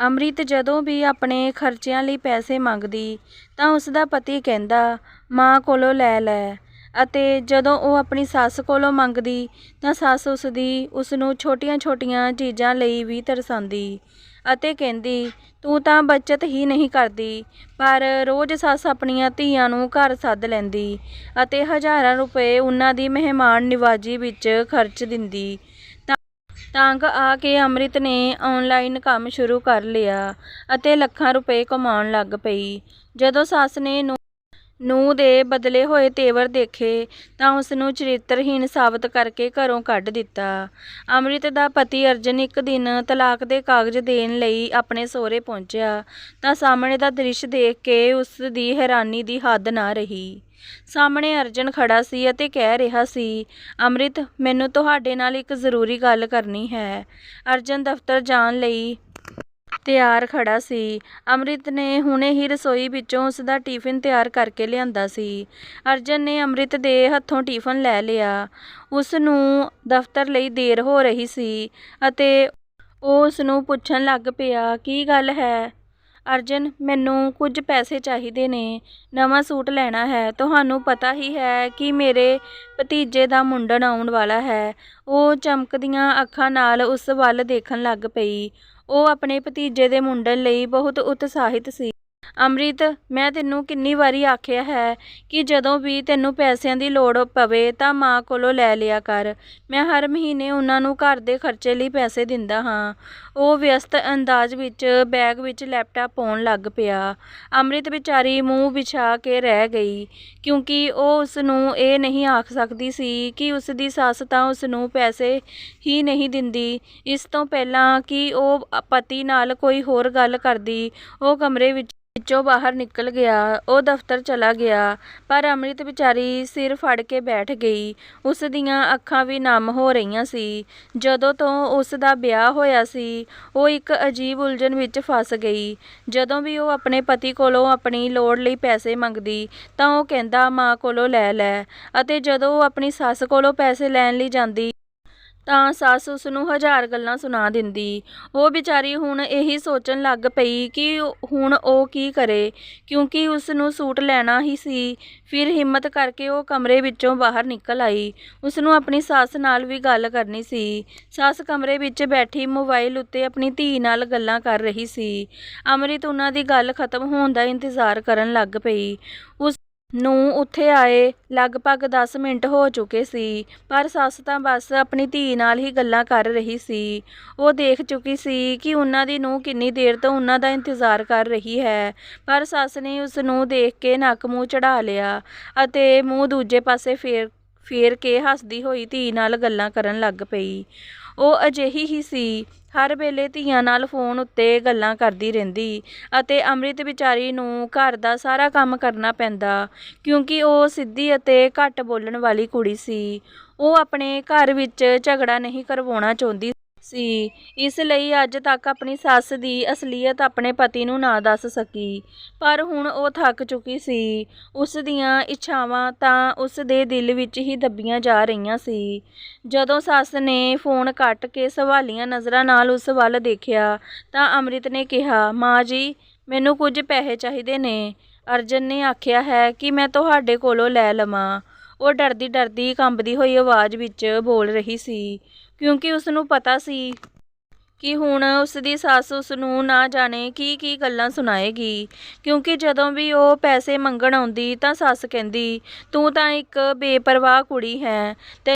ਅੰਮ੍ਰਿਤ ਜਦੋਂ ਵੀ ਆਪਣੇ ਖਰਚਿਆਂ ਲਈ ਪੈਸੇ ਮੰਗਦੀ, ਤਾਂ ਉਸ ਦਾ ਪਤੀ ਕਹਿੰਦਾ, ਮਾਂ ਕੋਲੋਂ ਲੈ ਲੈ। ਅਤੇ ਜਦੋਂ ਉਹ ਆਪਣੀ ਸੱਸ ਕੋਲੋਂ ਮੰਗਦੀ, ਤਾਂ ਸੱਸ ਉਸ ਦੀ ਉਸ ਨੂੰ ਛੋਟੀਆਂ-ਛੋਟੀਆਂ ਚੀਜ਼ਾਂ ਲਈ ਵੀ ਤਰਸਾਉਂਦੀ ਅਤੇ ਕਹਿੰਦੀ, ਤੂੰ ਤਾਂ ਬੱਚਤ ਹੀ ਨਹੀਂ ਕਰਦੀ, ਪਰ ਰੋਜ਼ ਸੱਸ ਆਪਣੀਆਂ ਧੀਆਂ ਨੂੰ ਘਰ ਸੱਦ ਲੈਂਦੀ ਅਤੇ ਹਜ਼ਾਰਾਂ ਰੁਪਏ ਉਹਨਾਂ ਦੀ ਮਹਿਮਾਨ ਨਿਵਾਜੀ ਵਿੱਚ ਖਰਚ ਦਿੰਦੀ। ਤੰਗ ਆ ਕੇ ਅੰਮ੍ਰਿਤ ਨੇ ਆਨਲਾਈਨ ਕੰਮ ਸ਼ੁਰੂ ਕਰ ਲਿਆ ਅਤੇ ਲੱਖਾਂ ਰੁਪਏ ਕਮਾਉਣ ਲੱਗ ਪਈ। ਜਦੋਂ ਸੱਸ ਨੇ ਨੂੰ ਦੇ ਬਦਲੇ ਹੋਏ ਤੇਵਰ ਦੇਖੇ ਤਾਂ ਉਸ ਨੂੰ ਚਰਿੱਤਰਹੀਣ ਸਾਬਤ ਕਰਕੇ ਘਰੋਂ ਕੱਢ ਦਿੱਤਾ। ਅੰਮ੍ਰਿਤ ਦਾ ਪਤੀ ਅਰਜਨ ਇੱਕ ਦਿਨ ਤਲਾਕ ਦੇ ਕਾਗਜ਼ ਦੇਣ ਲਈ ਆਪਣੇ ਸਹੁਰੇ ਪਹੁੰਚਿਆ ਤਾਂ ਸਾਹਮਣੇ ਦਾ ਦ੍ਰਿਸ਼ ਦੇਖ ਕੇ ਉਸ ਦੀ ਹੈਰਾਨੀ ਦੀ ਹੱਦ ਨਾ ਰਹੀ। ਸਾਹਮਣੇ ਅਰਜਨ ਖੜਾ ਸੀ ਅਤੇ ਕਹਿ ਰਿਹਾ ਸੀ, ਅੰਮ੍ਰਿਤ, ਮੈਨੂੰ ਤੁਹਾਡੇ ਨਾਲ ਇੱਕ ਜ਼ਰੂਰੀ ਗੱਲ ਕਰਨੀ ਹੈ। ਅਰਜਨ ਦਫ਼ਤਰ ਜਾਣ ਲਈ ਤਿਆਰ ਖੜਾ ਸੀ। ਅੰਮ੍ਰਿਤ ਨੇ ਹੁਣੇ ਹੀ ਰਸੋਈ ਵਿੱਚੋਂ ਉਸ ਦਾ ਟਿਫਿਨ ਤਿਆਰ ਕਰਕੇ ਲਿਆਂਦਾ ਸੀ। ਅਰਜਨ ਨੇ ਅੰਮ੍ਰਿਤ ਦੇ ਹੱਥੋਂ ਟਿਫਿਨ ਲੈ ਲਿਆ। ਉਸ ਨੂੰ ਦਫ਼ਤਰ ਲਈ ਦੇਰ ਹੋ ਰਹੀ ਸੀ ਅਤੇ ਉਹ ਉਸ ਨੂੰ ਪੁੱਛਣ ਲੱਗ ਪਿਆ, ਕੀ ਗੱਲ ਹੈ? ਅਰਜਨ, ਮੈਨੂੰ ਕੁਝ ਪੈਸੇ ਚਾਹੀਦੇ ਨੇ। ਨਵਾਂ ਸੂਟ ਲੈਣਾ ਹੈ। ਤੁਹਾਨੂੰ ਪਤਾ ਹੀ ਹੈ ਕਿ ਮੇਰੇ ਭਤੀਜੇ ਦਾ ਮੁੰਡਨ ਆਉਣ ਵਾਲਾ ਹੈ। ਉਹ ਚਮਕਦੀਆਂ ਅੱਖਾਂ ਨਾਲ ਉਸ ਵੱਲ ਦੇਖਣ ਲੱਗ ਪਈ। ਉਹ ਆਪਣੇ ਭਤੀਜੇ ਦੇ ਮੁੰਡਨ ਲਈ ਬਹੁਤ ਉਤਸ਼ਾਹਿਤ ਸੀ। ਅੰਮ੍ਰਿਤ, ਮੈਂ ਤੈਨੂੰ ਕਿੰਨੀ ਵਾਰੀ ਆਖਿਆ ਹੈ ਕਿ ਜਦੋਂ ਵੀ ਤੈਨੂੰ ਪੈਸਿਆਂ ਦੀ ਲੋੜ ਪਵੇ ਤਾਂ ਮਾਂ ਕੋਲੋਂ ਲੈ ਲਿਆ ਕਰ। ਮੈਂ ਹਰ ਮਹੀਨੇ ਉਹਨਾਂ ਨੂੰ ਘਰ ਦੇ ਖਰਚੇ ਲਈ ਪੈਸੇ ਦਿੰਦਾ ਹਾਂ। ਉਹ ਵਿਅਸਤ ਅੰਦਾਜ਼ ਵਿੱਚ ਬੈਗ ਵਿੱਚ ਲੈਪਟਾਪ ਪਾਉਣ ਲੱਗ ਪਿਆ। ਅੰਮ੍ਰਿਤ ਵਿਚਾਰੀ ਮੂੰਹ ਵਿਛਾ ਕੇ ਰਹਿ ਗਈ, ਕਿਉਂਕਿ ਉਹ ਉਸ ਨੂੰ ਇਹ ਨਹੀਂ ਆਖ ਸਕਦੀ ਸੀ ਕਿ ਉਸ ਦੀ ਸੱਸ ਤਾਂ ਉਸ ਨੂੰ ਪੈਸੇ ਹੀ ਨਹੀਂ ਦਿੰਦੀ। ਇਸ ਤੋਂ ਪਹਿਲਾਂ ਕਿ ਉਹ ਪਤੀ ਨਾਲ ਕੋਈ ਹੋਰ ਗੱਲ ਕਰਦੀ, ਉਹ ਕਮਰੇ ਵਿੱਚ ਵਿੱਚੋਂ ਬਾਹਰ ਨਿਕਲ ਗਿਆ, ਉਹ ਦਫ਼ਤਰ ਚਲਾ ਗਿਆ, ਪਰ ਅੰਮ੍ਰਿਤ ਵਿਚਾਰੀ ਸਿਰ ਫੜ ਕੇ ਬੈਠ ਗਈ। ਉਸ ਦੀਆਂ ਅੱਖਾਂ ਵੀ ਨਮ ਹੋ ਰਹੀਆਂ ਸੀ। ਜਦੋਂ ਤੋਂ ਉਸ ਦਾ ਵਿਆਹ ਹੋਇਆ ਸੀ, ਉਹ ਇੱਕ ਅਜੀਬ ਉਲਝਣ ਵਿੱਚ ਫਸ ਗਈ। ਜਦੋਂ ਵੀ ਉਹ ਆਪਣੇ ਪਤੀ ਕੋਲੋਂ ਆਪਣੀ ਲੋੜ ਲਈ ਪੈਸੇ ਮੰਗਦੀ, ਤਾਂ ਉਹ ਕਹਿੰਦਾ, ਮਾਂ ਕੋਲੋਂ ਲੈ ਲੈ। ਅਤੇ ਜਦੋਂ ਉਹ ਆਪਣੀ ਸੱਸ ਕੋਲੋਂ ਪੈਸੇ ਲੈਣ ਲਈ ਜਾਂਦੀ ਤਾਂ ਸੱਸ ਉਸ ਨੂੰ ਹਜ਼ਾਰ ਗੱਲਾਂ ਸੁਣਾ ਦਿੰਦੀ। ਉਹ ਵਿਚਾਰੀ ਹੁਣ ਇਹੀ ਸੋਚਣ ਲੱਗ ਪਈ ਕਿ ਹੁਣ ਉਹ ਕੀ ਕਰੇ, ਕਿਉਂਕਿ ਉਸ ਨੂੰ ਸੂਟ ਲੈਣਾ ਹੀ ਸੀ। ਫਿਰ ਹਿੰਮਤ ਕਰਕੇ ਉਹ ਕਮਰੇ ਵਿੱਚੋਂ ਬਾਹਰ ਨਿਕਲ ਆਈ। ਉਸ ਨੂੰ ਆਪਣੀ ਸੱਸ ਨਾਲ ਵੀ ਗੱਲ ਕਰਨੀ ਸੀ। ਸੱਸ ਕਮਰੇ ਵਿੱਚ ਬੈਠੀ ਮੋਬਾਈਲ ਉੱਤੇ ਆਪਣੀ ਧੀ ਨਾਲ ਗੱਲਾਂ ਕਰ ਰਹੀ ਸੀ। ਅੰਮ੍ਰਿਤ ਉਹਨਾਂ ਦੀ ਗੱਲ ਖਤਮ ਹੋਣ ਦਾ ਇੰਤਜ਼ਾਰ ਕਰਨ ਲੱਗ ਪਈ। ਉਸ ਨੂੰ ਉੱਥੇ ਆਏ, ਲਗਭਗ 10 ਮਿੰਟ ਹੋ ਚੁੱਕੇ ਸੀ, ਪਰ ਸੱਸ ਤਾਂ ਬਸ ਆਪਣੀ ਧੀ ਨਾਲ ਹੀ ਗੱਲਾਂ ਕਰ ਰਹੀ ਸੀ। ਉਹ ਦੇਖ ਚੁੱਕੀ ਸੀ ਕਿ ਉਹਨਾਂ ਦੀ ਨੂੰਹ ਕਿੰਨੀ ਦੇਰ ਤੋਂ ਉਹਨਾਂ ਦਾ ਇੰਤਜ਼ਾਰ ਕਰ ਰਹੀ ਹੈ, ਪਰ ਸੱਸ ਨੇ ਉਸ ਨੂੰ ਦੇਖ ਕੇ ਨੱਕ ਮੂੰਹ ਚੜਾ ਲਿਆ ਅਤੇ ਮੂੰਹ ਦੂਜੇ ਪਾਸੇ ਫੇਰ ਫੇਰ ਕੇ ਹੱਸਦੀ ਹੋਈ ਧੀ ਨਾਲ ਗੱਲਾਂ ਕਰਨ ਲੱਗ ਪਈ। ਉਹ ਅਜਿਹੀ ਹੀ ਸੀ। ਹਰ ਵੇਲੇ ਧੀਆਂ ਨਾਲ ਫੋਨ ਉੱਤੇ ਗੱਲਾਂ ਕਰਦੀ ਰਹਿੰਦੀ ਅਤੇ ਅੰਮ੍ਰਿਤ ਵਿਚਾਰੀ ਨੂੰ ਘਰ ਦਾ ਸਾਰਾ ਕੰਮ ਕਰਨਾ ਪੈਂਦਾ, ਕਿਉਂਕਿ ਉਹ ਸਿੱਧੀ ਅਤੇ ਘੱਟ ਬੋਲਣ ਵਾਲੀ ਕੁੜੀ ਸੀ। ਉਹ ਆਪਣੇ ਘਰ ਵਿੱਚ ਝਗੜਾ ਨਹੀਂ ਕਰਵਾਉਣਾ ਚਾਹੁੰਦੀ ਸੀ। ਇਸ ਲਈ ਅੱਜ ਤੱਕ ਆਪਣੀ ਸੱਸ ਦੀ ਅਸਲੀਅਤ ਆਪਣੇ ਪਤੀ ਨੂੰ ਨਾ ਦੱਸ ਸਕੀ। ਪਰ ਹੁਣ ਉਹ ਥੱਕ ਚੁੱਕੀ ਸੀ। ਉਸ ਦੀਆਂ ਇੱਛਾਵਾਂ ਤਾਂ ਉਸ ਦੇ ਦਿਲ ਵਿੱਚ ਹੀ ਦੱਬੀਆਂ ਜਾ ਰਹੀਆਂ ਸੀ। ਜਦੋਂ ਸੱਸ ਨੇ ਫੋਨ ਕੱਟ ਕੇ ਸਵਾਲੀਆਂ ਨਜ਼ਰਾਂ ਨਾਲ ਉਸ ਵੱਲ ਦੇਖਿਆ, ਤਾਂ ਅੰਮ੍ਰਿਤ ਨੇ ਕਿਹਾ, ਮਾਂ ਜੀ, ਮੈਨੂੰ ਕੁਝ ਪੈਸੇ ਚਾਹੀਦੇ ਨੇ। ਅਰਜਨ ਨੇ ਆਖਿਆ ਹੈ ਕਿ ਮੈਂ ਤੁਹਾਡੇ ਕੋਲੋਂ ਲੈ ਲਵਾਂ। ਉਹ ਡਰਦੀ ਡਰਦੀ ਕੰਬਦੀ ਹੋਈ ਆਵਾਜ਼ ਵਿੱਚ ਬੋਲ ਰਹੀ ਸੀ। ਕਿਉਂਕਿ ਉਸ ਨੂੰ ਪਤਾ ਸੀ ਕਿ ਹੁਣ ਉਸ ਦੀ ਸੱਸ ਉਸ ਨੂੰ ਨਾ ਜਾਣੇ ਕੀ ਕੀ ਗੱਲਾਂ ਸੁਣਾਏਗੀ। ਕਿਉਂਕਿ ਜਦੋਂ ਵੀ ਉਹ ਪੈਸੇ ਮੰਗਣ ਆਉਂਦੀ ਤਾਂ ਸੱਸ ਕਹਿੰਦੀ, ਤੂੰ ਤਾਂ ਇੱਕ ਬੇਪਰਵਾਹ ਕੁੜੀ ਹੈ। ਤੇ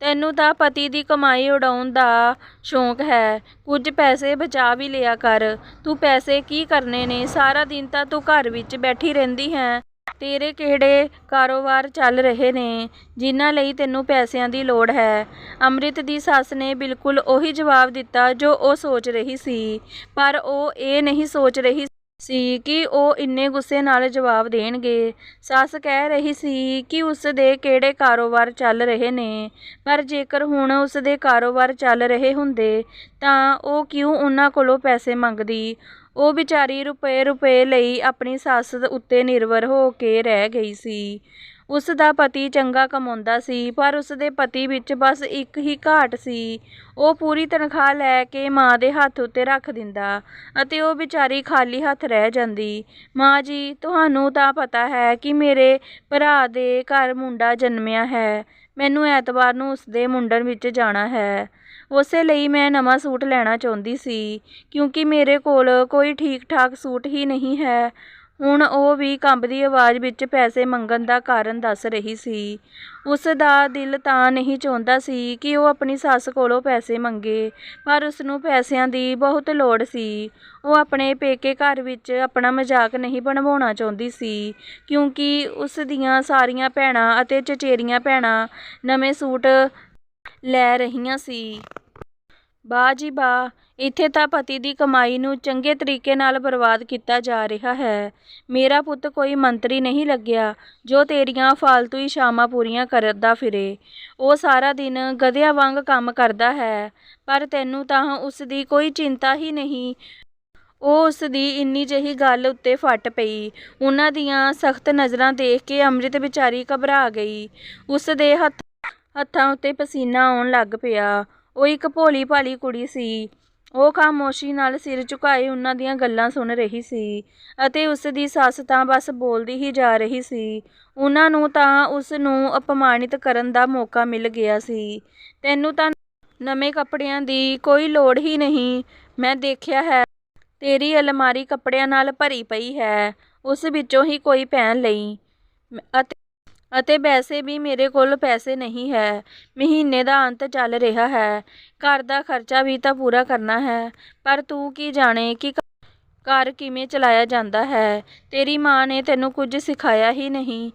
ਤੈਨੂੰ ਤਾਂ ਪਤੀ ਦੀ ਕਮਾਈ ਉਡਾਉਣ ਦਾ ਸ਼ੌਂਕ ਹੈ। ਕੁਝ ਪੈਸੇ ਬਚਾ ਵੀ ਲਿਆ ਕਰ। ਤੂੰ ਪੈਸੇ ਕੀ ਕਰਨੇ ਨੇ? ਸਾਰਾ ਦਿਨ ਤਾਂ ਤੂੰ ਘਰ ਵਿੱਚ ਬੈਠੀ ਰਹਿੰਦੀ ਹੈ। ਤੇਰੇ ਕਿਹੜੇ ਕਾਰੋਬਾਰ ਚੱਲ ਰਹੇ ਨੇ, ਜਿਨ੍ਹਾਂ ਲਈ ਤੈਨੂੰ ਪੈਸਿਆਂ ਦੀ ਲੋੜ ਹੈ? ਅੰਮ੍ਰਿਤ ਦੀ ਸੱਸ ਨੇ ਬਿਲਕੁਲ ਉਹੀ ਜਵਾਬ ਦਿੱਤਾ ਜੋ ਉਹ ਸੋਚ ਰਹੀ ਸੀ, ਪਰ ਉਹ ਇਹ ਨਹੀਂ ਸੋਚ ਰਹੀ ਸੀ ਕਿ ਉਹ ਇੰਨੇ ਗੁੱਸੇ ਨਾਲ ਜਵਾਬ ਦੇਣਗੇ। ਸੱਸ ਕਹਿ ਰਹੀ ਸੀ ਕਿ ਉਸ ਦੇ ਕਿਹੜੇ ਕਾਰੋਬਾਰ ਚੱਲ ਰਹੇ ਨੇ, ਪਰ ਜੇਕਰ ਹੁਣ ਉਸ ਦੇ ਕਾਰੋਬਾਰ ਚੱਲ ਰਹੇ ਹੁੰਦੇ, ਤਾਂ ਉਹ ਕਿਉਂ ਉਹਨਾਂ ਕੋਲੋਂ ਪੈਸੇ ਮੰਗਦੀ? ਉਹ ਵਿਚਾਰੀ ਰੁਪਏ ਰੁਪਏ ਲਈ ਆਪਣੀ ਸੱਸ ਉੱਤੇ ਨਿਰਭਰ ਹੋ ਕੇ ਰਹਿ ਗਈ ਸੀ। ਉਸ ਦਾ ਪਤੀ ਚੰਗਾ ਕਮਾਉਂਦਾ ਸੀ, ਪਰ ਉਸ ਦੇ ਪਤੀ ਵਿੱਚ ਬਸ ਇੱਕ ਹੀ ਘਾਟ ਸੀ। ਉਹ ਪੂਰੀ ਤਨਖਾਹ ਲੈ ਕੇ ਮਾਂ ਦੇ ਹੱਥ ਉੱਤੇ ਰੱਖ ਦਿੰਦਾ ਅਤੇ ਉਹ ਵਿਚਾਰੀ ਖਾਲੀ ਹੱਥ ਰਹਿ ਜਾਂਦੀ। ਮਾਂ ਜੀ, ਤੁਹਾਨੂੰ ਤਾਂ ਪਤਾ ਹੈ ਕਿ ਮੇਰੇ ਭਰਾ ਦੇ ਘਰ ਮੁੰਡਾ ਜਨਮਿਆ ਹੈ। ਮੈਨੂੰ ਐਤਵਾਰ ਨੂੰ ਉਸ ਦੇ ਮੁੰਡਨ ਵਿੱਚ ਜਾਣਾ ਹੈ। ਉਸੇ ਲਈ ਮੈਂ ਨਵਾਂ ਸੂਟ ਲੈਣਾ ਚਾਹੁੰਦੀ ਸੀ, ਕਿਉਂਕਿ ਮੇਰੇ ਕੋਲ ਕੋਈ ਠੀਕ ਠਾਕ ਸੂਟ ਹੀ ਨਹੀਂ ਹੈ। ਹੁਣ ਉਹ ਵੀ ਕੰਬਦੀ ਆਵਾਜ਼ ਵਿੱਚ ਪੈਸੇ ਮੰਗਣ ਦਾ ਕਾਰਨ ਦੱਸ ਰਹੀ ਸੀ। ਉਸ ਦਾ ਦਿਲ ਤਾਂ ਨਹੀਂ ਚਾਹੁੰਦਾ ਸੀ ਕਿ ਉਹ ਆਪਣੀ ਸੱਸ ਕੋਲੋਂ ਪੈਸੇ ਮੰਗੇ, ਪਰ ਉਸ ਨੂੰ ਪੈਸਿਆਂ ਦੀ ਬਹੁਤ ਲੋੜ ਸੀ। ਉਹ ਆਪਣੇ ਪੇਕੇ ਘਰ ਵਿੱਚ ਆਪਣਾ ਮਜ਼ਾਕ ਨਹੀਂ ਬਣਵਾਉਣਾ ਚਾਹੁੰਦੀ ਸੀ, ਕਿਉਂਕਿ ਉਸ ਦੀਆਂ ਸਾਰੀਆਂ ਭੈਣਾਂ ਅਤੇ ਚਚੇਰੀਆਂ ਭੈਣਾਂ ਨਵੇਂ ਸੂਟ ਲੈ ਰਹੀਆਂ ਸੀ। ਵਾਹ ਜੀ ਵਾਹ ਇੱਥੇ ਤਾਂ ਪਤੀ ਦੀ ਕਮਾਈ ਨੂੰ ਚੰਗੇ ਤਰੀਕੇ ਨਾਲ ਬਰਬਾਦ ਕੀਤਾ ਜਾ ਰਿਹਾ ਹੈ। ਮੇਰਾ ਪੁੱਤ ਕੋਈ ਮੰਤਰੀ ਨਹੀਂ ਲੱਗਿਆ, ਜੋ ਤੇਰੀਆਂ ਫਾਲਤੂ ਇੱਛਾਵਾਂ ਪੂਰੀਆਂ ਕਰਦਾ ਫਿਰੇ। ਉਹ ਸਾਰਾ ਦਿਨ ਗਧਿਆਂ ਵਾਂਗ ਕੰਮ ਕਰਦਾ ਹੈ, ਪਰ ਤੈਨੂੰ ਤਾਂ ਉਸ ਦੀ ਕੋਈ ਚਿੰਤਾ ਹੀ ਨਹੀਂ। ਉਹ ਉਸ ਦੀ ਇੰਨੀ ਜਿਹੀ ਗੱਲ ਉੱਤੇ ਫਟ ਪਈ। ਉਹਨਾਂ ਦੀਆਂ ਸਖਤ ਨਜ਼ਰਾਂ ਦੇਖ ਕੇ ਅੰਮ੍ਰਿਤ ਵਿਚਾਰੀ ਘਬਰਾ ਗਈ। ਉਸ ਦੇ ਹੱਥ ਹੱਥਾਂ ਉੱਤੇ ਪਸੀਨਾ ਆਉਣ ਲੱਗ ਪਿਆ। ਉਹ ਇੱਕ ਭੋਲੀ ਭਾਲੀ ਕੁੜੀ ਸੀ। ਉਹ ਖਾਮੋਸ਼ੀ ਨਾਲ ਸਿਰ ਝੁਕਾਏ ਉਹਨਾਂ ਦੀਆਂ ਗੱਲਾਂ ਸੁਣ ਰਹੀ ਸੀ ਅਤੇ ਉਸ ਦੀ ਸੱਸ ਤਾਂ ਬਸ ਬੋਲਦੀ ਹੀ ਜਾ ਰਹੀ ਸੀ। ਉਹਨਾਂ ਨੂੰ ਤਾਂ ਉਸ ਨੂੰ ਅਪਮਾਨਿਤ ਕਰਨ ਦਾ ਮੌਕਾ ਮਿਲ ਗਿਆ ਸੀ। ਤੈਨੂੰ ਤਾਂ ਨਵੇਂ ਕੱਪੜਿਆਂ ਦੀ ਕੋਈ ਲੋੜ ਹੀ ਨਹੀਂ। ਮੈਂ ਦੇਖਿਆ ਹੈ, ਤੇਰੀ ਅਲਮਾਰੀ ਕੱਪੜਿਆਂ ਨਾਲ ਭਰੀ ਪਈ ਹੈ। ਉਸ ਵਿੱਚੋਂ ਹੀ ਕੋਈ ਪਹਿਨ ਲਈ। ਅਤੇ ਅਤੇ ਵੈਸੇ ਵੀ ਮੇਰੇ ਕੋਲ ਪੈਸੇ ਨਹੀਂ ਹੈ। ਮਹੀਨੇ ਦਾ ਅੰਤ ਚੱਲ ਰਿਹਾ ਹੈ। ਘਰ ਦਾ ਖਰਚਾ ਵੀ ਤਾਂ ਪੂਰਾ ਕਰਨਾ ਹੈ। ਪਰ ਤੂੰ ਕੀ ਜਾਣੇ ਕਿ ਘਰ ਕਿਵੇਂ ਚਲਾਇਆ ਜਾਂਦਾ ਹੈ? ਤੇਰੀ ਮਾਂ ਨੇ ਤੈਨੂੰ ਕੁਝ ਸਿਖਾਇਆ ਹੀ ਨਹੀਂ।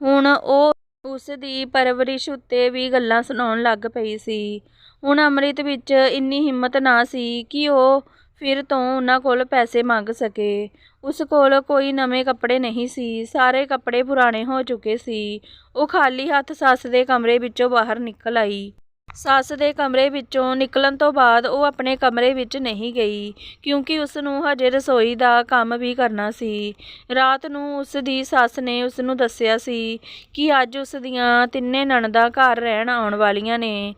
ਹੁਣ ਉਹ ਉਸ ਦੀ ਪਰਵਰਿਸ਼ ਉੱਤੇ ਵੀ ਗੱਲਾਂ ਸੁਣਾਉਣ ਲੱਗ ਪਈ ਸੀ। ਹੁਣ ਅੰਮ੍ਰਿਤ ਵਿੱਚ ਇੰਨੀ ਹਿੰਮਤ ਨਾ ਸੀ ਕਿ ਉਹ ਫਿਰ ਤੋਂ ਉਹਨਾਂ ਕੋਲ ਪੈਸੇ ਮੰਗ ਸਕੇ। ਉਸ ਕੋਲ ਕੋਈ ਨਵੇਂ ਕੱਪੜੇ ਨਹੀਂ ਸੀ। ਸਾਰੇ ਕੱਪੜੇ ਪੁਰਾਣੇ ਹੋ ਚੁੱਕੇ ਸੀ। ਉਹ ਖਾਲੀ ਹੱਥ ਸੱਸ ਦੇ ਕਮਰੇ ਵਿੱਚੋਂ ਬਾਹਰ ਨਿਕਲ ਆਈ। ਸੱਸ ਦੇ ਕਮਰੇ ਵਿੱਚੋਂ ਨਿਕਲਣ ਤੋਂ ਬਾਅਦ ਉਹ ਆਪਣੇ ਕਮਰੇ ਵਿੱਚ ਨਹੀਂ ਗਈ, ਕਿਉਂਕਿ ਉਸ ਨੂੰ ਹਜੇ ਰਸੋਈ ਦਾ ਕੰਮ ਵੀ ਕਰਨਾ ਸੀ। ਰਾਤ ਨੂੰ ਉਸ ਦੀ ਸੱਸ ਨੇ ਉਸ ਨੂੰ ਦੱਸਿਆ ਸੀ ਕਿ ਅੱਜ ਉਸ ਦੀਆਂ ਤਿੰਨੇ ਨਣਦਾਂ ਘਰ ਰਹਿਣ ਆਉਣ ਵਾਲੀਆਂ ਨੇ।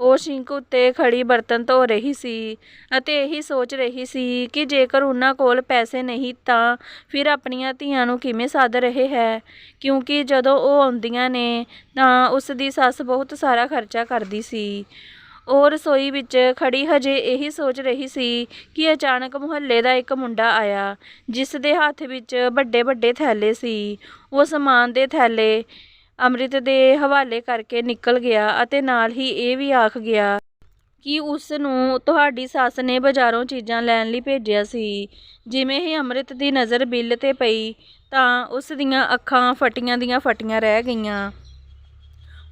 ਉਹ ਸਿੰਕ ਉੱਤੇ ਖੜੀ ਬਰਤਨ ਧੋ ਰਹੀ ਸੀ ਅਤੇ ਇਹੀ ਸੋਚ ਰਹੀ ਸੀ ਕਿ ਜੇਕਰ ਉਹਨਾਂ ਕੋਲ ਪੈਸੇ ਨਹੀਂ ਤਾਂ ਫਿਰ ਆਪਣੀਆਂ ਧੀਆਂ ਨੂੰ ਕਿਵੇਂ ਸੱਦ ਰਹੇ ਹੈ। ਕਿਉਂਕਿ ਜਦੋਂ ਉਹ ਆਉਂਦੀਆਂ ਨੇ ਤਾਂ ਉਸ ਦੀ ਸੱਸ ਬਹੁਤ ਸਾਰਾ ਖਰਚਾ ਕਰਦੀ ਸੀ। ਉਹ ਰਸੋਈ ਵਿੱਚ ਖੜੀ ਹਜੇ ਇਹੀ ਸੋਚ ਰਹੀ ਸੀ ਕਿ ਅਚਾਨਕ ਮੁਹੱਲੇ ਦਾ ਇੱਕ ਮੁੰਡਾ ਆਇਆ, ਜਿਸ ਦੇ ਹੱਥ ਵਿੱਚ ਵੱਡੇ ਵੱਡੇ ਥੈਲੇ ਸੀ। ਉਹ ਸਮਾਨ ਦੇ ਥੈਲੇ ਅੰਮ੍ਰਿਤ ਦੇ ਹਵਾਲੇ ਕਰਕੇ ਨਿਕਲ ਗਿਆ ਅਤੇ ਨਾਲ ਹੀ ਇਹ ਵੀ ਆਖ ਗਿਆ ਕਿ ਉਸ ਨੂੰ ਤੁਹਾਡੀ ਸੱਸ ਨੇ ਬਾਜ਼ਾਰੋਂ ਚੀਜ਼ਾਂ ਲੈਣ ਲਈ ਭੇਜਿਆ ਸੀ। ਜਿਵੇਂ ਹੀ ਅੰਮ੍ਰਿਤ ਦੀ ਨਜ਼ਰ ਬਿੱਲ ਤੇ ਪਈ, ਤਾਂ ਉਸ ਦੀਆਂ ਅੱਖਾਂ ਫਟੀਆਂ ਦੀਆਂ ਫਟੀਆਂ ਰਹਿ ਗਈਆਂ।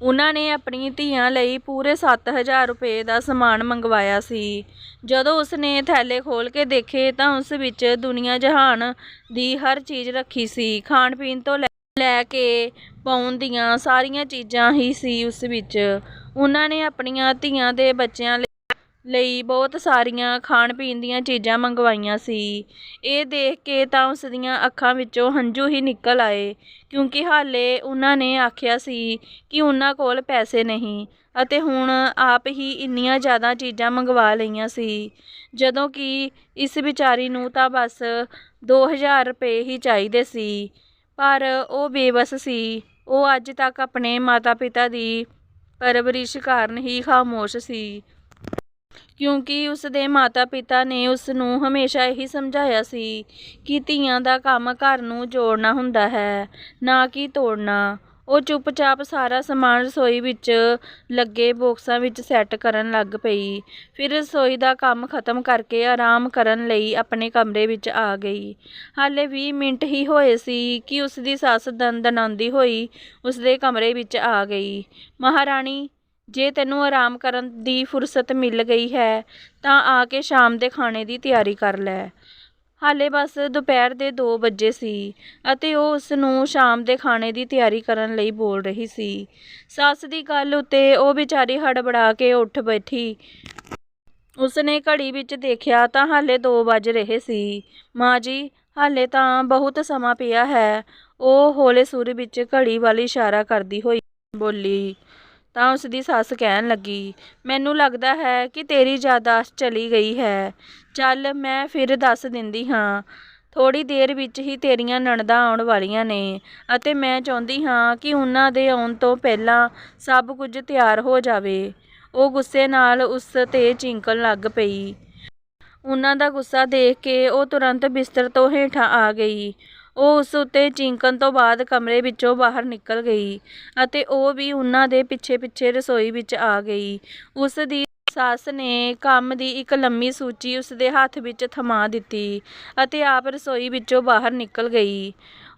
ਉਹਨਾਂ ਨੇ ਆਪਣੀ ਧੀਆਂ ਲਈ ਪੂਰੇ 7000 ਰੁਪਏ ਦਾ ਸਮਾਨ ਮੰਗਵਾਇਆ ਸੀ। ਜਦੋਂ ਉਸ ਨੇ ਥੈਲੇ ਖੋਲ ਕੇ ਦੇਖੇ, ਤਾਂ ਉਸ ਵਿੱਚ ਦੁਨੀਆ ਜਹਾਨ ਦੀ ਹਰ ਚੀਜ਼ ਰੱਖੀ ਸੀ। ਖਾਣ ਪੀਣ ਤੋਂ ਲੈ ਕੇ ਪਾਉਣ ਦੀਆਂ ਸਾਰੀਆਂ ਚੀਜ਼ਾਂ ਹੀ ਸੀ ਉਸ ਵਿੱਚ। ਉਹਨਾਂ ਨੇ ਆਪਣੀਆਂ ਧੀਆਂ ਦੇ ਬੱਚਿਆਂ ਲਈ ਲਈ ਬਹੁਤ ਸਾਰੀਆਂ ਖਾਣ ਪੀਣ ਦੀਆਂ ਚੀਜ਼ਾਂ ਮੰਗਵਾਈਆਂ ਸੀ। ਇਹ ਦੇਖ ਕੇ ਤਾਂ ਉਸ ਦੀਆਂ ਅੱਖਾਂ ਵਿੱਚੋਂ ਹੰਝੂ ਹੀ ਨਿਕਲ ਆਏ, ਕਿਉਂਕਿ ਹਾਲੇ ਉਹਨਾਂ ਨੇ ਆਖਿਆ ਸੀ ਕਿ ਉਹਨਾਂ ਕੋਲ ਪੈਸੇ ਨਹੀਂ, ਅਤੇ ਹੁਣ ਆਪ ਹੀ ਇੰਨੀਆਂ ਜ਼ਿਆਦਾ ਚੀਜ਼ਾਂ ਮੰਗਵਾ ਲਈਆਂ ਸੀ। ਜਦੋਂ ਕਿ ਇਸ ਵਿਚਾਰੀ ਨੂੰ ਤਾਂ ਬਸ 2000 ਰੁਪਏ ਹੀ ਚਾਹੀਦੇ ਸੀ। ਪਰ ਉਹ ਬੇਬਸ ਸੀ। ਉਹ ਅੱਜ ਤੱਕ ਆਪਣੇ ਮਾਤਾ-ਪਿਤਾ ਦੀ ਪਰਵਰਿਸ਼ ਕਾਰਨ ਹੀ ਖਾਮੋਸ਼ ਸੀ। ਕਿਉਂਕਿ ਉਸ ਦੇ ਮਾਤਾ-ਪਿਤਾ ਨੇ ਉਸ ਨੂੰ ਹਮੇਸ਼ਾ ਇਹੀ ਸਮਝਾਇਆ ਸੀ ਕਿ ਧੀਆਂ ਦਾ ਕੰਮ ਘਰ ਨੂੰ ਜੋੜਨਾ ਹੁੰਦਾ ਹੈ, ਨਾ ਕਿ ਤੋੜਨਾ। ਉਹ ਚੁੱਪਚਾਪ ਸਾਰਾ ਸਮਾਨ ਰਸੋਈ ਵਿੱਚ ਲੱਗੇ ਬਾਕਸਾਂ ਵਿੱਚ ਸੈੱਟ ਕਰਨ ਲੱਗ ਪਈ। ਫਿਰ ਰਸੋਈ ਦਾ ਕੰਮ ਖਤਮ ਕਰਕੇ ਆਰਾਮ ਕਰਨ ਲਈ ਆਪਣੇ ਕਮਰੇ ਵਿੱਚ ਆ ਗਈ। ਹਾਲੇ 20 ਮਿੰਟ ਹੀ ਹੋਏ ਸੀ ਕਿ ਉਸ ਦੀ ਸੱਸ ਦੰਦਨਾਉਂਦੀ ਹੋਈ ਉਸ ਦੇ ਕਮਰੇ ਵਿੱਚ ਆ ਗਈ। ਮਹਾਰਾਣੀ, ਜੇ ਤੈਨੂੰ ਆਰਾਮ ਕਰਨ ਦੀ ਫੁਰਸਤ ਮਿਲ ਗਈ ਹੈ, ਤਾਂ ਆ ਕੇ ਸ਼ਾਮ ਦੇ ਖਾਣੇ ਦੀ ਤਿਆਰੀ ਕਰ ਲੈ। ਹਾਲੇ ਬਸ ਦੁਪਹਿਰ ਦੇ 2 ਵਜੇ ਸੀ ਅਤੇ ਉਹ ਉਸ ਨੂੰ ਸ਼ਾਮ ਦੇ ਖਾਣੇ ਦੀ ਤਿਆਰੀ ਕਰਨ ਲਈ ਬੋਲ ਰਹੀ ਸੀ। ਸੱਸ ਦੀ ਗੱਲ ਉੱਤੇ ਉਹ ਵਿਚਾਰੀ ਹੜਬੜਾ ਕੇ ਉੱਠ ਬੈਠੀ। ਉਸਨੇ ਘੜੀ ਵਿੱਚ ਦੇਖਿਆ ਤਾਂ ਹਾਲੇ 2 ਵੱਜ ਰਹੇ ਸੀ। ਮਾਂ ਜੀ, ਹਾਲੇ ਤਾਂ ਬਹੁਤ ਸਮਾਂ ਪਿਆ ਹੈ। ਉਹ ਹੌਲੇ ਸੁਰ ਵਿੱਚ ਘੜੀ ਵੱਲ ਇਸ਼ਾਰਾ ਕਰਦੀ ਹੋਈ ਬੋਲੀ ਤਾਂ ਉਸ ਦੀ ਸੱਸ ਕਹਿਣ ਲੱਗੀ, ਮੈਨੂੰ ਲੱਗਦਾ ਹੈ ਕਿ ਤੇਰੀ ਯਾਦਾਸ਼ਤ ਚਲੀ ਗਈ ਹੈ। ਚੱਲ ਮੈਂ ਫਿਰ ਦੱਸ ਦਿੰਦੀ ਹਾਂ। ਥੋੜੀ ਦੇਰ ਵਿੱਚ ਹੀ ਤੇਰੀਆਂ ਨਣਦਾਂ ਆਉਣ ਵਾਲੀਆਂ ਨੇ ਅਤੇ ਮੈਂ ਚਾਹੁੰਦੀ ਹਾਂ ਕਿ ਉਹਨਾਂ ਦੇ ਆਉਣ ਤੋਂ ਪਹਿਲਾਂ ਸਭ ਕੁਝ ਤਿਆਰ ਹੋ ਜਾਵੇ। ਉਹ ਗੁੱਸੇ ਨਾਲ ਉਸ ਤੇ ਚਿੰਕਣ ਲੱਗ ਪਈ। ਉਹਨਾਂ ਦਾ ਗੁੱਸਾ ਦੇਖ ਕੇ ਉਹ ਤੁਰੰਤ ਬਿਸਤਰ ਤੋਂ ਹੇਠਾਂ ਆ ਗਈ। ਉਹ ਉਸ ਉੱਤੇ ਚੀਂਕਣ ਤੋਂ ਬਾਅਦ ਕਮਰੇ ਵਿੱਚੋਂ ਬਾਹਰ ਨਿਕਲ ਗਈ ਅਤੇ ਉਹ ਵੀ ਉਹਨਾਂ ਦੇ ਪਿੱਛੇ ਪਿੱਛੇ ਰਸੋਈ ਵਿੱਚ ਆ ਗਈ। ਉਸ ਦੀ ਸੱਸ ਨੇ ਕੰਮ ਦੀ ਇੱਕ ਲੰਮੀ ਸੂਚੀ ਉਸ ਦੇ ਹੱਥ ਵਿੱਚ ਥਮਾ ਦਿੱਤੀ ਅਤੇ ਆਪ ਰਸੋਈ ਵਿੱਚੋਂ ਬਾਹਰ ਨਿਕਲ ਗਈ।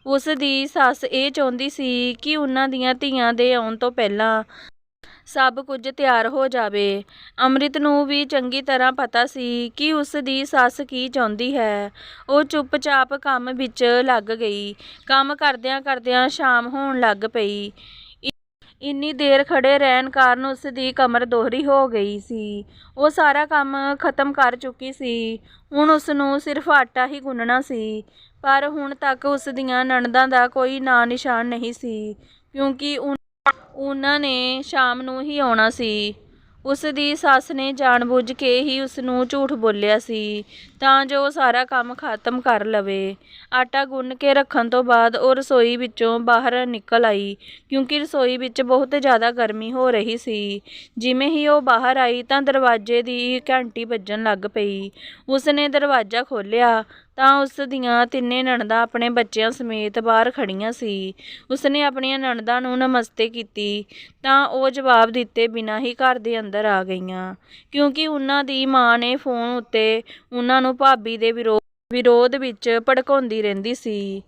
ਉਸ ਦੀ ਸੱਸ ਇਹ ਚਾਹੁੰਦੀ ਸੀ ਕਿ ਉਹਨਾਂ ਦੀਆਂ ਧੀਆਂ ਦੇ ਆਉਣ ਤੋਂ ਪਹਿਲਾਂ ਸਭ ਕੁਝ ਤਿਆਰ ਹੋ ਜਾਵੇ। ਅੰਮ੍ਰਿਤ ਨੂੰ ਵੀ ਚੰਗੀ ਤਰ੍ਹਾਂ ਪਤਾ ਸੀ ਕਿ ਉਸ ਦੀ ਸੱਸ ਕੀ ਚਾਹੁੰਦੀ ਹੈ। ਉਹ ਚੁੱਪਚਾਪ ਕੰਮ ਵਿੱਚ ਲੱਗ ਗਈ। ਕੰਮ ਕਰਦਿਆਂ ਕਰਦਿਆਂ ਸ਼ਾਮ ਹੋਣ ਲੱਗ ਪਈ। ਇੰਨੀ ਦੇਰ ਖੜੇ ਰਹਿਣ ਕਾਰਨ ਉਸ ਦੀ ਕਮਰ ਦੋਹਰੀ ਹੋ ਗਈ ਸੀ। ਉਹ ਸਾਰਾ ਕੰਮ ਖਤਮ ਕਰ ਚੁੱਕੀ ਸੀ। ਹੁਣ ਉਸ ਨੂੰ ਸਿਰਫ ਆਟਾ ਹੀ ਗੁੰਨਣਾ ਸੀ। ਪਰ ਹੁਣ ਤੱਕ ਉਸ ਦੀਆਂ ਨਣਦਾਂ ਦਾ ਕੋਈ ਨਾਂ ਨਿਸ਼ਾਨ ਨਹੀਂ ਸੀ। ਕਿਉਂਕਿ ਉਹਨਾਂ ਨੇ ਸ਼ਾਮ ਨੂੰ ਹੀ ਆਉਣਾ ਸੀ। ਉਸ ਦੀ ਸੱਸ ਨੇ ਜਾਣਬੁੱਝ ਕੇ ਹੀ ਉਸ ਨੂੰ ਝੂਠ ਬੋਲਿਆ ਸੀ। ਤਾਂ ਜੋ ਉਹ ਸਾਰਾ ਕੰਮ ਖਤਮ ਕਰ ਲਵੇ। ਆਟਾ ਗੁੰਨ ਕੇ ਰੱਖਣ ਤੋਂ ਬਾਅਦ ਉਹ ਰਸੋਈ ਵਿੱਚੋਂ ਬਾਹਰ ਨਿਕਲ ਆਈ, ਕਿਉਂਕਿ ਰਸੋਈ ਵਿੱਚ ਬਹੁਤ ਜ਼ਿਆਦਾ ਗਰਮੀ ਹੋ ਰਹੀ ਸੀ। ਜਿਵੇਂ ਹੀ ਉਹ ਬਾਹਰ ਆਈ ਤਾਂ ਦਰਵਾਜ਼ੇ ਦੀ ਘੰਟੀ ਵੱਜਣ ਲੱਗ ਪਈ। ਉਸਨੇ ਦਰਵਾਜ਼ਾ ਖੋਲ੍ਹਿਆ ਤਾਂ ਉਸ ਦੀਆਂ ਤਿੰਨੇ ਨਣਦਾਂ ਆਪਣੇ ਬੱਚਿਆਂ ਸਮੇਤ ਬਾਹਰ ਖੜੀਆਂ ਸੀ। ਉਸਨੇ ਆਪਣੀਆਂ ਨਣਦਾਂ ਨੂੰ ਨਮਸਤੇ ਕੀਤੀ ਤਾਂ ਉਹ ਜਵਾਬ ਦਿੱਤੇ ਬਿਨਾਂ ਹੀ ਘਰ ਦੇ ਅੰਦਰ ਆ ਗਈਆਂ, ਕਿਉਂਕਿ ਉਹਨਾਂ ਦੀ ਮਾਂ ਨੇ ਫੋਨ ਉੱਤੇ ਉਹਨਾਂ ਨੂੰ ਭਾਬੀ ਦੇ ਵਿਰੋ, ਵਿਰੋਧ ਵਿੱਚ ਭੜਕਾਉਂਦੀ ਰਹਿੰਦੀ ਸੀ।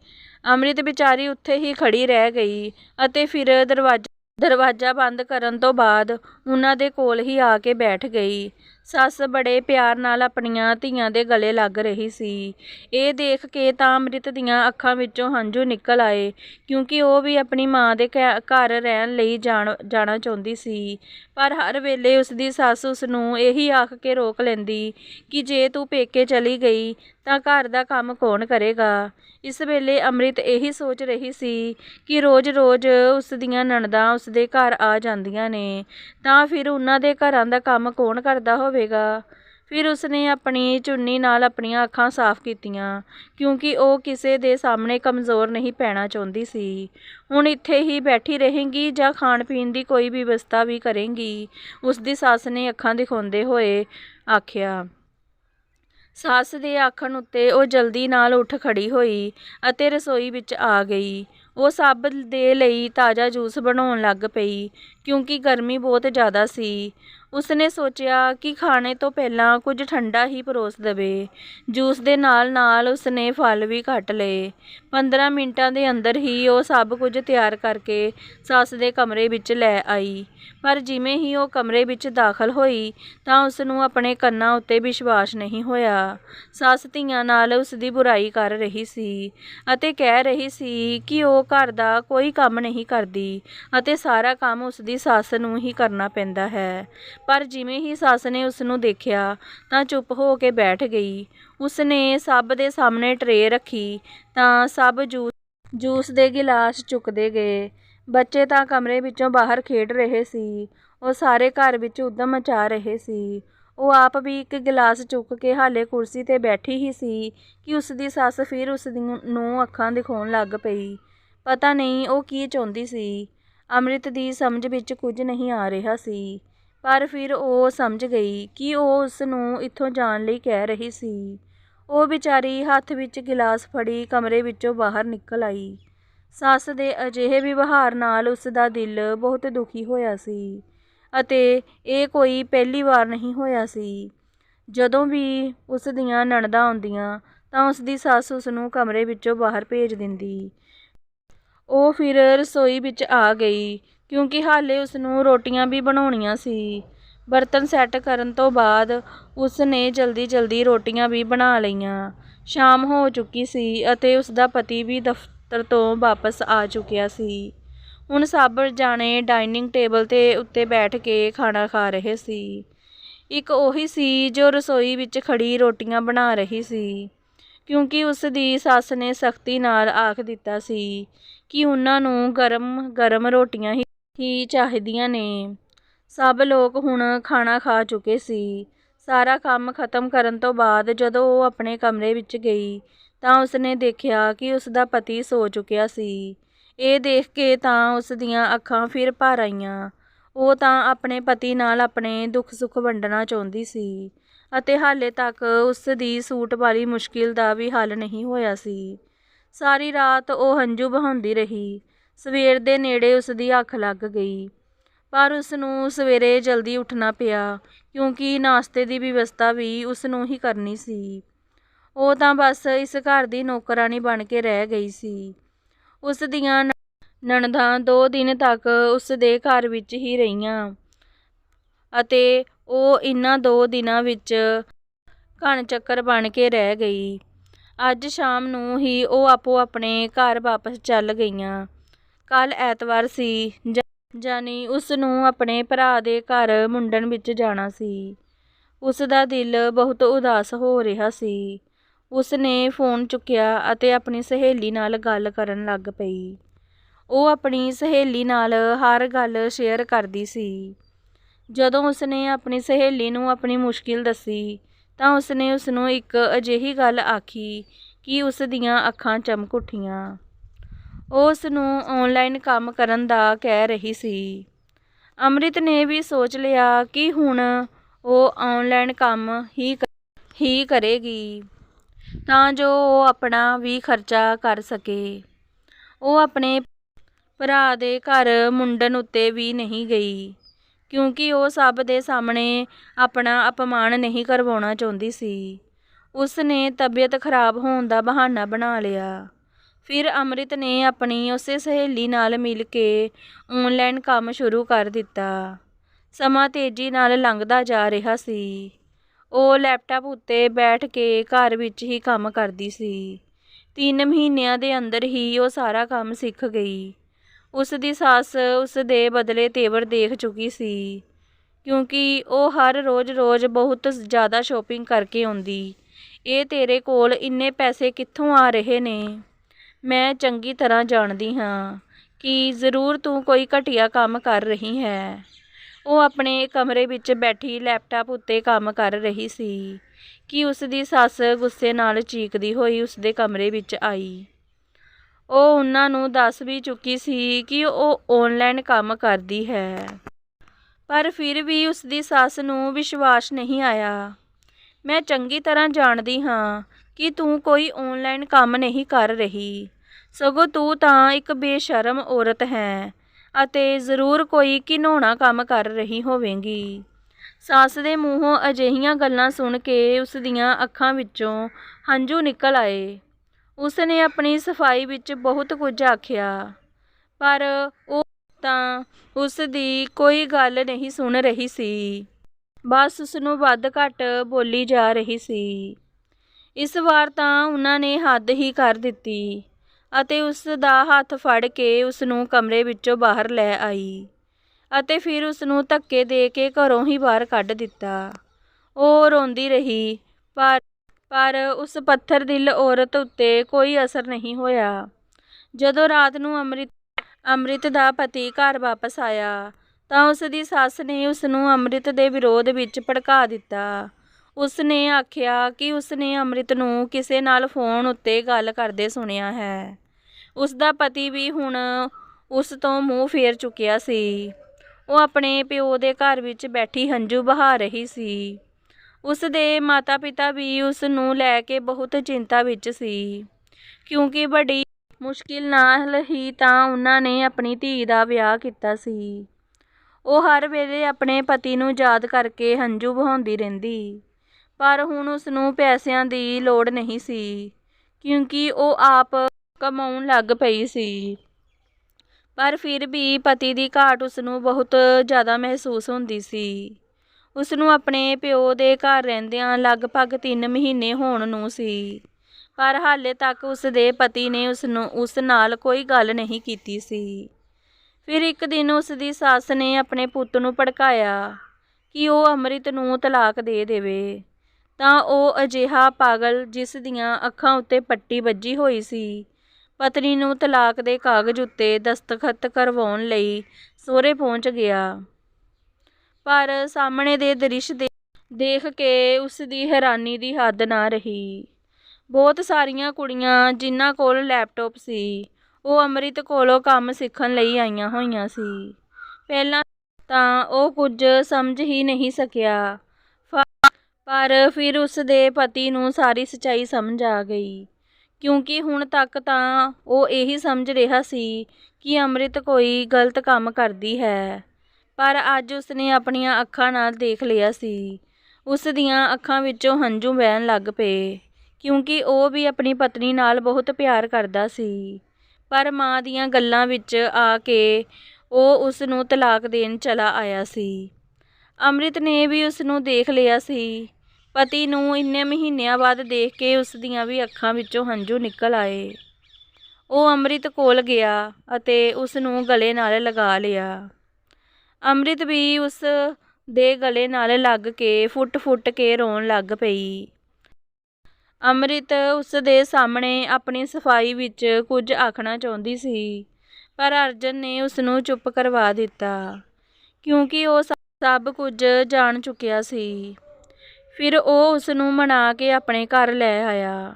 ਅੰਮ੍ਰਿਤ ਵਿਚਾਰੀ ਉੱਥੇ ਹੀ ਖੜੀ ਰਹਿ ਗਈ ਅਤੇ ਫਿਰ ਦਰਵਾਜ਼ਾ ਦਰਵਾਜ਼ਾ ਬੰਦ ਕਰਨ ਤੋਂ ਬਾਅਦ ਉਹਨਾਂ ਦੇ ਕੋਲ ਹੀ ਆ ਕੇ ਬੈਠ ਗਈ। ਸੱਸ ਬੜੇ ਪਿਆਰ ਨਾਲ ਆਪਣੀਆਂ ਧੀਆਂ ਦੇ ਗਲੇ ਲੱਗ ਰਹੀ ਸੀ। ਇਹ ਦੇਖ ਕੇ ਤਾਂ ਅੰਮ੍ਰਿਤ ਦੀਆਂ ਅੱਖਾਂ ਵਿੱਚੋਂ ਹੰਝੂ ਨਿਕਲ ਆਏ, ਕਿਉਂਕਿ ਉਹ ਵੀ ਆਪਣੀ ਮਾਂ ਦੇ ਘੈ- ਘਰ ਰਹਿਣ ਲਈ ਜਾਣ, ਜਾਣਾ ਚਾਹੁੰਦੀ ਸੀ। ਪਰ ਹਰ ਵੇਲੇ ਉਸ ਦੀ ਸੱਸ ਉਸ ਨੂੰ ਇਹੀ ਆਖ ਕੇ ਰੋਕ ਲੈਂਦੀ ਕਿ ਜੇ ਤੂੰ ਪੇਕੇ ਚਲੀ ਗਈ ਤਾਂ ਘਰ ਦਾ ਕੰਮ ਕੌਣ ਕਰੇਗਾ? ਇਸ ਵੇਲੇ ਅੰਮ੍ਰਿਤ ਇਹੀ ਸੋਚ ਰਹੀ ਸੀ ਕਿ ਰੋਜ਼-ਰੋਜ਼ ਉਸ ਦੀਆਂ ਨਣਦਾਂ ਉਸ ਦੇ ਘਰ ਆ ਜਾਂਦੀਆਂ ਨੇ, ਤਾਂ ਫਿਰ ਉਹਨਾਂ ਦੇ ਘਰਾਂ ਦਾ ਕੰਮ ਕੌਣ ਕਰਦਾ ਹੋਵੇ ਹੋਵੇਗਾ। ਫਿਰ ਉਸਨੇ ਆਪਣੀ ਚੁੰਨੀ ਨਾਲ ਆਪਣੀਆਂ ਅੱਖਾਂ ਸਾਫ਼ ਕੀਤੀਆਂ, ਕਿਉਂਕਿ ਉਹ ਕਿਸੇ ਦੇ ਸਾਹਮਣੇ ਕਮਜ਼ੋਰ ਨਹੀਂ ਪੈਣਾ ਚਾਹੁੰਦੀ ਸੀ। ਹੁਣ ਇੱਥੇ ਹੀ ਬੈਠੀ ਰਹੇਗੀ ਜਾਂ ਖਾਣ ਪੀਣ ਦੀ ਕੋਈ ਵਿਵਸਥਾ ਵੀ ਕਰੇਂਗੀ ਉਸ ਦੀ ਸੱਸ ਨੇ ਅੱਖਾਂ ਦਿਖਾਉਂਦੇ ਹੋਏ ਆਖਿਆ। ਸੱਸ ਦੇ ਆਖਣ ਉੱਤੇ ਉਹ ਜਲਦੀ ਨਾਲ ਉੱਠ ਖੜੀ ਹੋਈ ਅਤੇ ਰਸੋਈ ਵਿੱਚ ਆ ਗਈ। ਉਹ ਸਭ ਦੇ ਲਈ ਤਾਜ਼ਾ ਜੂਸ ਬਣਾਉਣ ਲੱਗ ਪਈ, ਕਿਉਂਕਿ ਗਰਮੀ ਬਹੁਤ ਜ਼ਿਆਦਾ ਸੀ। ਉਸਨੇ ਸੋਚਿਆ ਕਿ ਖਾਣੇ ਤੋਂ ਪਹਿਲਾਂ ਕੁਝ ਠੰਡਾ ਹੀ ਪਰੋਸ ਦੇਵੇ। ਜੂਸ ਦੇ ਨਾਲ-ਨਾਲ ਉਸਨੇ ਫਲ ਵੀ ਕੱਟ ਲਏ। 15 ਮਿੰਟਾਂ ਦੇ ਅੰਦਰ ਹੀ ਉਹ ਸਭ ਕੁਝ ਤਿਆਰ ਕਰਕੇ ਸੱਸ ਦੇ ਕਮਰੇ ਵਿੱਚ ਲੈ ਆਈ। ਪਰ ਜਿਵੇਂ ਹੀ ਉਹ ਕਮਰੇ ਵਿੱਚ ਦਾਖਲ ਹੋਈ, ਤਾਂ ਉਸ ਨੂੰ ਆਪਣੇ ਕੰਨਾਂ ਉੱਤੇ ਵਿਸ਼ਵਾਸ ਨਹੀਂ ਹੋਇਆ। ਸੱਸ ਧੀਆਂ ਨਾਲ ਉਸ ਦੀ ਬੁਰਾਈ ਕਰ ਰਹੀ ਸੀ ਅਤੇ ਕਹਿ ਰਹੀ ਸੀ ਕਿ ਉਹ ਘਰ ਦਾ ਕੋਈ ਕੰਮ ਨਹੀਂ ਕਰਦੀ ਅਤੇ ਸਾਰਾ ਕੰਮ ਉਸ ਦੀ ਸੱਸ ਨੂੰ ਹੀ ਕਰਨਾ ਪੈਂਦਾ ਹੈ। ਪਰ ਜਿਵੇਂ ਹੀ ਸੱਸ ਨੇ ਉਸ ਨੂੰ ਦੇਖਿਆ ਤਾਂ ਚੁੱਪ ਹੋ ਕੇ ਬੈਠ ਗਈ। ਉਸ ਨੇ ਸਭ ਦੇ ਸਾਹਮਣੇ ਟਰੇ ਰੱਖੀ ਤਾਂ ਸਭ ਜੂਸ ਜੂਸ ਦੇ ਗਿਲਾਸ ਚੁੱਕਦੇ ਗਏ। ਬੱਚੇ ਤਾਂ ਕਮਰੇ ਵਿੱਚੋਂ ਬਾਹਰ ਖੇਡ ਰਹੇ ਸੀ। ਉਹ ਸਾਰੇ ਘਰ ਵਿੱਚ ਉਦਮ ਮਚਾ ਰਹੇ ਸੀ। ਉਹ ਆਪ ਵੀ ਇੱਕ ਗਿਲਾਸ ਚੁੱਕ ਕੇ ਹਾਲੇ ਕੁਰਸੀ ਤੇ ਬੈਠੀ ਹੀ ਸੀ ਕਿ ਉਸ ਦੀ ਸੱਸ ਫਿਰ ਉਸ ਨੂੰ ਅੱਖਾਂ ਦਿਖਾਉਣ ਲੱਗ ਪਈ। ਪਤਾ ਨਹੀਂ ਉਹ ਕੀ ਚਾਹੁੰਦੀ ਸੀ। ਅੰਮ੍ਰਿਤ ਦੀ ਸਮਝ ਵਿੱਚ ਕੁਝ ਨਹੀਂ ਆ ਰਿਹਾ ਸੀ। ਪਰ ਫਿਰ ਉਹ ਸਮਝ ਗਈ ਕਿ ਉਹ ਉਸ ਨੂੰ ਇੱਥੋਂ ਜਾਣ ਲਈ ਕਹਿ ਰਹੀ ਸੀ। ਉਹ ਵਿਚਾਰੀ ਹੱਥ ਵਿੱਚ ਗਿਲਾਸ ਫੜੀ ਕਮਰੇ ਵਿੱਚੋਂ ਬਾਹਰ ਨਿਕਲ ਆਈ। ਸੱਸ ਦੇ ਅਜਿਹੇ ਵਿਵਹਾਰ ਨਾਲ ਉਸ ਦਾ ਦਿਲ ਬਹੁਤ ਦੁਖੀ ਹੋਇਆ ਸੀ ਅਤੇ ਇਹ ਕੋਈ ਪਹਿਲੀ ਵਾਰ ਨਹੀਂ ਹੋਇਆ ਸੀ। ਜਦੋਂ ਵੀ ਉਸ ਦੀਆਂ ਨਣਦਾਂ ਆਉਂਦੀਆਂ ਤਾਂ ਉਸ ਦੀ ਸੱਸ ਉਸ ਨੂੰ ਕਮਰੇ ਵਿੱਚੋਂ ਬਾਹਰ ਭੇਜ ਦਿੰਦੀ। ਉਹ ਫਿਰ ਰਸੋਈ ਵਿੱਚ ਆ ਗਈ ਕਿਉਂਕਿ ਹਾਲੇ ਉਸ ਨੂੰ ਰੋਟੀਆਂ ਵੀ ਬਣਾਉਣੀਆਂ ਸੀ। ਬਰਤਨ ਸੈੱਟ ਕਰਨ ਤੋਂ ਬਾਅਦ ਉਸ ਨੇ ਜਲਦੀ-ਜਲਦੀ ਰੋਟੀਆਂ ਵੀ ਬਣਾ ਲਈਆਂ। ਸ਼ਾਮ ਹੋ ਚੁੱਕੀ ਸੀ ਅਤੇ ਉਸ ਦਾ ਪਤੀ ਵੀ ਦਫ਼ਤਰ ਤੋਂ ਵਾਪਸ ਆ ਚੁੱਕਿਆ ਸੀ। ਹੁਣ ਸਭ ਜਾਣੇ ਡਾਈਨਿੰਗ ਟੇਬਲ ਤੇ ਉੱਤੇ ਬੈਠ ਕੇ ਖਾਣਾ ਖਾ ਰਹੇ ਸੀ। ਇੱਕ ਉਹੀ ਸੀ ਜੋ ਰਸੋਈ ਵਿੱਚ ਖੜੀ ਰੋਟੀਆਂ ਬਣਾ ਰਹੀ ਸੀ। ਕਿਉਂਕਿ ਉਸ ਦੀ ਸੱਸ ਨੇ ਸਖਤੀ ਨਾਲ ਆਖ ਦਿੱਤਾ ਸੀ ਕਿ ਉਹਨਾਂ ਨੂੰ ਗਰਮ ਗਰਮ ਰੋਟੀਆਂ ਹੀ ਹੀ ਚਾਹੀਦੀਆਂ ਨੇ। ਸਭ ਲੋਕ ਹੁਣ ਖਾਣਾ ਖਾ ਚੁੱਕੇ ਸੀ। ਸਾਰਾ ਕੰਮ ਖਤਮ ਕਰਨ ਤੋਂ ਬਾਅਦ ਜਦੋਂ ਉਹ ਆਪਣੇ ਕਮਰੇ ਵਿੱਚ ਗਈ ਤਾਂ ਉਸਨੇ ਦੇਖਿਆ ਕਿ ਉਸ ਦਾ ਪਤੀ ਸੋ ਚੁੱਕਿਆ ਸੀ। ਇਹ ਦੇਖ ਕੇ ਤਾਂ ਉਸ ਦੀਆਂ ਅੱਖਾਂ ਫਿਰ ਭਰ ਆਈਆਂ। ਉਹ ਤਾਂ ਆਪਣੇ ਪਤੀ ਨਾਲ ਆਪਣੇ ਦੁੱਖ ਸੁੱਖ ਵੰਡਣਾ ਚਾਹੁੰਦੀ ਸੀ ਅਤੇ ਹਾਲੇ ਤੱਕ ਉਸ ਦੀ ਸੂਟ ਵਾਲੀ ਮੁਸ਼ਕਿਲ ਦਾ ਵੀ ਹੱਲ ਨਹੀਂ ਹੋਇਆ ਸੀ। ਸਾਰੀ ਰਾਤ ਉਹ ਹੰਝੂ ਬਹਾਉਂਦੀ ਰਹੀ। ਸਵੇਰ ਦੇ ਨੇੜੇ ਉਸ ਦੀ ਅੱਖ ਲੱਗ ਗਈ। ਪਰ ਉਸ ਨੂੰ ਸਵੇਰੇ ਜਲਦੀ ਉੱਠਣਾ ਪਿਆ, ਕਿਉਂਕਿ ਨਾਸ਼ਤੇ ਦੀ ਵਿਵਸਥਾ ਵੀ ਉਸ ਨੂੰ ਹੀ ਕਰਨੀ ਸੀ। ਉਹ ਤਾਂ ਬਸ ਇਸ ਘਰ ਦੀ ਨੌਕਰਾਨੀ ਬਣ ਕੇ ਰਹਿ ਗਈ ਸੀ। ਉਸ ਦੀਆਂ ਨ- ਨਣਦਾਂ ਦੋ ਦਿਨ ਤੱਕ ਉਸ ਦੇ ਘਰ ਵਿੱਚ ਹੀ ਰਹੀਆਂ ਅਤੇ ਉਹ ਇਨ੍ਹਾਂ ਦੋ ਦਿਨਾਂ ਵਿੱਚ ਘਣ ਚੱਕਰ ਬਣ ਕੇ ਰਹਿ ਗਈ। ਅੱਜ ਸ਼ਾਮ ਨੂੰ ਹੀ ਉਹ ਆਪੋ ਆਪਣੇ ਘਰ ਵਾਪਸ ਚੱਲ ਗਈਆਂ। ਕੱਲ ਐਤਵਾਰ ਸੀ, ਜ- ਜਾਨੀ ਉਸ ਨੂੰ ਆਪਣੇ ਭਰਾ ਦੇ ਘਰ ਮੁੰਡਨ ਵਿੱਚ ਜਾਣਾ ਸੀ। ਉਸ ਦਾ ਦਿਲ ਬਹੁਤ ਉਦਾਸ ਹੋ ਰਿਹਾ ਸੀ। ਉਸ ਨੇ ਫੋਨ ਚੁੱਕਿਆ ਅਤੇ ਆਪਣੀ ਸਹੇਲੀ ਨਾਲ ਗੱਲ ਕਰਨ ਲੱਗ ਪਈ। ਉਹ ਆਪਣੀ ਸਹੇਲੀ ਨਾਲ ਹਰ ਗੱਲ ਸ਼ੇਅਰ ਕਰਦੀ ਸੀ। ਜਦੋਂ ਉਸਨੇ ਆਪਣੀ ਸਹੇਲੀ ਨੂੰ ਆਪਣੀ ਮੁਸ਼ਕਿਲ ਦੱਸੀ, ਤਾਂ ਉਸਨੇ ਉਸ ਨੂੰ ਇੱਕ ਅਜਿਹੀ ਗੱਲ ਆਖੀ ਕਿ ਉਸ ਦੀਆਂ ਅੱਖਾਂ ਚਮਕ ਉੱਠੀਆਂ। ਉਸ ਨੂੰ ਆਨਲਾਈਨ ਕੰਮ ਕਰਨ ਦਾ ਕਹਿ ਰਹੀ ਸੀ। ਅੰਮ੍ਰਿਤ ਨੇ ਵੀ ਸੋਚ ਲਿਆ ਕਿ ਹੁਣ ਉਹ ਆਨਲਾਈਨ ਕੰਮ ਹੀ ਹੀ ਕਰੇਗੀ, ਤਾਂ ਜੋ ਉਹ ਆਪਣਾ ਵੀ ਖਰਚਾ ਕਰ ਸਕੇ। ਉਹ ਆਪਣੇ ਭਰਾ ਦੇ ਘਰ ਮੁੰਡਨ ਉੱਤੇ ਵੀ ਨਹੀਂ ਗਈ, ਕਿਉਂਕਿ ਉਹ ਸਭ ਦੇ ਸਾਹਮਣੇ ਆਪਣਾ ਅਪਮਾਨ ਨਹੀਂ ਕਰਵਾਉਣਾ ਚਾਹੁੰਦੀ ਸੀ। ਉਸ ਨੇ ਤਬੀਅਤ ਖਰਾਬ ਹੋਣ ਦਾ ਬਹਾਨਾ ਬਣਾ ਲਿਆ। ਫਿਰ ਅੰਮ੍ਰਿਤ ਨੇ ਆਪਣੀ ਉਸੇ ਸਹੇਲੀ ਨਾਲ ਮਿਲ ਕੇ ਔਨਲਾਈਨ ਕੰਮ ਸ਼ੁਰੂ ਕਰ ਦਿੱਤਾ। ਸਮਾਂ ਤੇਜ਼ੀ ਨਾਲ ਲੰਘਦਾ ਜਾ ਰਿਹਾ ਸੀ। ਉਹ ਲੈਪਟਾਪ ਉੱਤੇ ਬੈਠ ਕੇ ਘਰ ਵਿੱਚ ਹੀ ਕੰਮ ਕਰਦੀ ਸੀ। ਤਿੰਨ ਮਹੀਨਿਆਂ ਦੇ ਅੰਦਰ ਹੀ ਉਹ ਸਾਰਾ ਕੰਮ ਸਿੱਖ ਗਈ। ਉਸ ਦੀ ਸੱਸ ਉਸ ਦੇ ਬਦਲੇ ਤੇਵਰ ਦੇਖ ਚੁੱਕੀ ਸੀ, ਕਿਉਂਕਿ ਉਹ ਹਰ ਰੋਜ਼-ਰੋਜ਼ ਬਹੁਤ ਜ਼ਿਆਦਾ ਸ਼ੋਪਿੰਗ ਕਰਕੇ ਆਉਂਦੀ। ਇਹ ਤੇਰੇ ਕੋਲ ਇੰਨੇ ਪੈਸੇ ਕਿੱਥੋਂ ਆ ਰਹੇ ਨੇ? ਮੈਂ ਚੰਗੀ ਤਰ੍ਹਾਂ ਜਾਣਦੀ ਹਾਂ ਕਿ ਜ਼ਰੂਰ ਤੂੰ ਕੋਈ ਘਟੀਆ ਕੰਮ ਕਰ ਰਹੀ ਹੈ। ਉਹ ਆਪਣੇ ਕਮਰੇ ਵਿੱਚ ਬੈਠੀ ਲੈਪਟਾਪ ਉੱਤੇ ਕੰਮ ਕਰ ਰਹੀ ਸੀ ਕਿ ਉਸ ਦੀ ਸੱਸ ਗੁੱਸੇ ਨਾਲ ਚੀਕਦੀ ਹੋਈ ਉਸ ਦੇ ਕਮਰੇ ਵਿੱਚ ਆਈ। ਉਹ ਉਹਨਾਂ ਨੂੰ ਦੱਸ ਵੀ ਚੁੱਕੀ ਸੀ ਕਿ ਉਹ ਆਨਲਾਈਨ ਕੰਮ ਕਰਦੀ ਹੈ। ਪਰ ਫਿਰ ਵੀ ਉਸ ਦੀ ਸੱਸ ਨੂੰ ਵਿਸ਼ਵਾਸ ਨਹੀਂ ਆਇਆ। ਮੈਂ ਚੰਗੀ ਤਰ੍ਹਾਂ ਜਾਣਦੀ ਹਾਂ ਕਿ ਤੂੰ ਕੋਈ ਆਨਲਾਈਨ ਕੰਮ ਨਹੀਂ ਕਰ ਰਹੀ। ਸਗੋਂ ਤੂੰ ਤਾਂ ਇੱਕ ਬੇਸ਼ਰਮ ਔਰਤ ਹੈ ਅਤੇ ਜ਼ਰੂਰ ਕੋਈ ਘਿਨੌਣਾ ਕੰਮ ਕਰ ਰਹੀ ਹੋਵੇਂਗੀ। ਸੱਸ ਦੇ ਮੂੰਹੋਂ ਅਜਿਹੀਆਂ ਗੱਲਾਂ ਸੁਣ ਕੇ ਉਸ ਦੀਆਂ ਅੱਖਾਂ ਵਿੱਚੋਂ ਹੰਝੂ ਨਿਕਲ ਆਏ। ਉਸ ਨੇ ਆਪਣੀ ਸਫ਼ਾਈ ਵਿੱਚ ਬਹੁਤ ਕੁਝ ਆਖਿਆ, ਪਰ ਉਹ ਤਾਂ ਉਸ ਦੀ ਕੋਈ ਗੱਲ ਨਹੀਂ ਸੁਣ ਰਹੀ ਸੀ। ਬਸ ਉਸ ਨੂੰ ਵੱਧ ਘੱਟ ਬੋਲੀ ਜਾ ਰਹੀ ਸੀ। ਇਸ ਵਾਰ ਤਾਂ ਉਹਨਾਂ ਨੇ ਹੱਦ ਹੀ ਕਰ ਦਿੱਤੀ ਅਤੇ ਉਸ ਦਾ ਹੱਥ ਫੜ ਕੇ ਉਸ ਨੂੰ ਕਮਰੇ ਵਿੱਚੋਂ ਬਾਹਰ ਲੈ ਆਈ ਅਤੇ ਫਿਰ ਉਸ ਨੂੰ ਧੱਕੇ ਦੇ ਕੇ ਘਰੋਂ ਹੀ ਬਾਹਰ ਕੱਢ ਦਿੱਤਾ। ਉਹ ਰੋਂਦੀ ਰਹੀ, ਪਰ ਪਰ ਉਸ ਪੱਥਰ ਦਿਲ ਔਰਤ ਉੱਤੇ ਕੋਈ ਅਸਰ ਨਹੀਂ ਹੋਇਆ। ਜਦੋਂ ਰਾਤ ਨੂੰ ਅੰਮ੍ਰਿਤ ਅੰਮ੍ਰਿਤ ਦਾ ਪਤੀ ਘਰ ਵਾਪਸ ਆਇਆ ਤਾਂ ਉਸ ਦੀ ਸੱਸ ਨੇ ਉਸ ਨੂੰ ਅੰਮ੍ਰਿਤ ਦੇ ਵਿਰੋਧ ਵਿੱਚ ਭੜਕਾ ਦਿੱਤਾ। ਉਸ ਨੇ ਆਖਿਆ ਕਿ ਉਸ ਨੇ ਅੰਮ੍ਰਿਤ ਨੂੰ ਕਿਸੇ ਨਾਲ ਫੋਨ ਉੱਤੇ ਗੱਲ ਕਰਦੇ ਸੁਣਿਆ ਹੈ। ਉਸ ਦਾ ਪਤੀ ਵੀ ਹੁਣ ਉਸ ਤੋਂ ਮੂੰਹ ਫੇਰ ਚੁੱਕਿਆ ਸੀ। ਉਹ ਆਪਣੇ ਪਿਓ ਦੇ ਘਰ ਵਿੱਚ ਬੈਠੀ ਹੰਝੂ ਬਹਾ ਰਹੀ ਸੀ। ਉਸ ਦੇ ਮਾਤਾ-ਪਿਤਾ ਵੀ ਉਸ ਨੂੰ ਲੈ ਕੇ ਬਹੁਤ ਚਿੰਤਾ ਵਿੱਚ ਸੀ। ਕਿਉਂਕਿ ਬੜੀ ਮੁਸ਼ਕਿਲ ਨਾਲ ਹੀ ਤਾਂ ਉਹਨਾਂ ਨੇ ਆਪਣੀ ਧੀ ਦਾ ਵਿਆਹ ਕੀਤਾ ਸੀ। ਉਹ ਹਰ ਵੇਲੇ ਆਪਣੇ ਪਤੀ ਨੂੰ ਯਾਦ ਕਰਕੇ ਹੰਝੂ ਵਹਾਉਂਦੀ ਰਹਿੰਦੀ। ਪਰ ਹੁਣ ਉਸ ਨੂੰ ਪੈਸਿਆਂ ਦੀ ਲੋੜ ਨਹੀਂ ਸੀ, ਕਿਉਂਕਿ ਉਹ ਆਪ ਕਮਾਉਣ ਲੱਗ ਪਈ ਸੀ। ਪਰ ਫਿਰ ਵੀ ਪਤੀ ਦੀ ਘਾਟ ਉਸ ਨੂੰ ਬਹੁਤ ਜ਼ਿਆਦਾ ਮਹਿਸੂਸ ਹੁੰਦੀ ਸੀ। ਉਸ ਨੂੰ ਆਪਣੇ ਪਿਓ ਦੇ ਘਰ ਰਹਿੰਦਿਆਂ ਲਗਭਗ 3 ਮਹੀਨੇ ਹੋਣ ਨੂੰ ਸੀ, ਪਰ ਹਾਲੇ ਤੱਕ ਉਸ ਦੇ ਪਤੀ ਨੇ ਉਸ ਨੂੰ ਉਸ ਨਾਲ ਕੋਈ ਗੱਲ ਨਹੀਂ ਕੀਤੀ ਸੀ। ਫਿਰ ਇੱਕ ਦਿਨ ਉਸ ਦੀ ਸੱਸ ਨੇ ਆਪਣੇ ਪੁੱਤ ਨੂੰ ਭੜਕਾਇਆ ਕਿ ਉਹ ਅੰਮ੍ਰਿਤ ਨੂੰ ਤਲਾਕ ਦੇ ਦੇਵੇ। ਤਾਂ ਉਹ ਅਜਿਹਾ ਪਾਗਲ ਜਿਸ ਦੀਆਂ ਅੱਖਾਂ ਉੱਤੇ ਪੱਟੀ ਵੱਜੀ ਹੋਈ ਸੀ। ਪਤਨੀ ਨੂੰ ਤਲਾਕ ਦੇ ਕਾਗਜ਼ ਉੱਤੇ ਦਸਤਖਤ ਕਰਵਾਉਣ ਲਈ ਸਹੁਰੇ ਪਹੁੰਚ ਗਿਆ। ਪਰ ਸਾਹਮਣੇ ਦੇ ਦ੍ਰਿਸ਼ ਦੇ ਦੇਖ ਕੇ ਉਸ ਦੀ ਹੈਰਾਨੀ ਦੀ ਹੱਦ ਨਾ ਰਹੀ। ਬਹੁਤ ਸਾਰੀਆਂ ਕੁੜੀਆਂ ਜਿਨ੍ਹਾਂ ਕੋਲ ਲੈਪਟਾਪ ਸੀ, ਉਹ ਅੰਮ੍ਰਿਤ ਕੋਲੋਂ ਕੰਮ ਸਿੱਖਣ ਲਈ ਆਈਆਂ ਹੋਈਆਂ ਸੀ। ਪਹਿਲਾਂ ਤਾਂ ਉਹ ਕੁਝ ਸਮਝ ਹੀ ਨਹੀਂ ਸਕਿਆ। ਪਰ ਫਿਰ ਉਸ ਦੇ ਪਤੀ ਨੂੰ ਸਾਰੀ ਸੱਚਾਈ ਸਮਝ ਆ ਗਈ। ਕਿਉਂਕਿ ਹੁਣ ਤੱਕ ਤਾਂ ਉਹ ਇਹੀ ਸਮਝ ਰਿਹਾ ਸੀ ਕਿ ਅੰਮ੍ਰਿਤ ਕੋਈ ਗਲਤ ਕੰਮ ਕਰਦੀ ਹੈ। ਪਰ ਅੱਜ ਉਸਨੇ ਆਪਣੀਆਂ ਅੱਖਾਂ ਨਾਲ ਦੇਖ ਲਿਆ ਸੀ। ਉਸ ਦੀਆਂ ਅੱਖਾਂ ਵਿੱਚੋਂ ਹੰਝੂ ਵਹਿਣ ਲੱਗ ਪਏ, ਕਿਉਂਕਿ ਉਹ ਵੀ ਆਪਣੀ ਪਤਨੀ ਨਾਲ ਬਹੁਤ ਪਿਆਰ ਕਰਦਾ ਸੀ। ਪਰ ਮਾਂ ਦੀਆਂ ਗੱਲਾਂ ਵਿੱਚ ਆ ਕੇ ਉਹ ਉਸ ਨੂੰ ਤਲਾਕ ਦੇਣ ਚਲਾ ਆਇਆ ਸੀ। ਅੰਮ੍ਰਿਤ ਨੇ ਵੀ ਉਸ ਨੂੰ ਦੇਖ ਲਿਆ ਸੀ। ਪਤੀ ਨੂੰ ਇੰਨੇ ਮਹੀਨਿਆਂ ਬਾਅਦ ਦੇਖ ਕੇ ਉਸ ਦੀਆਂ ਵੀ ਅੱਖਾਂ ਵਿੱਚੋਂ ਹੰਝੂ ਨਿਕਲ ਆਏ। ਉਹ ਅੰਮ੍ਰਿਤ ਕੋਲ ਗਿਆ ਅਤੇ ਉਸ ਨੂੰ ਗਲੇ ਨਾਲ ਲਗਾ ਲਿਆ। ਅੰਮ੍ਰਿਤ ਵੀ ਉਸ ਦੇ ਗਲੇ ਨਾਲ ਲੱਗ ਕੇ ਫੁੱਟ-ਫੁੱਟ ਕੇ ਰੋਣ ਲੱਗ ਪਈ। ਅੰਮ੍ਰਿਤ ਉਸ ਦੇ ਸਾਹਮਣੇ ਆਪਣੀ ਸਫ਼ਾਈ ਵਿੱਚ ਕੁਝ ਆਖਣਾ ਚਾਹੁੰਦੀ ਸੀ, ਪਰ ਅਰਜਨ ਨੇ ਉਸ ਨੂੰ ਚੁੱਪ ਕਰਵਾ ਦਿੱਤਾ, ਕਿਉਂਕਿ ਉਹ ਸਭ ਕੁਝ ਜਾਣ ਚੁੱਕਿਆ ਸੀ। ਫਿਰ ਉਹ ਉਸ ਨੂੰ ਮਨਾ ਕੇ ਆਪਣੇ ਘਰ ਲੈ ਆਇਆ।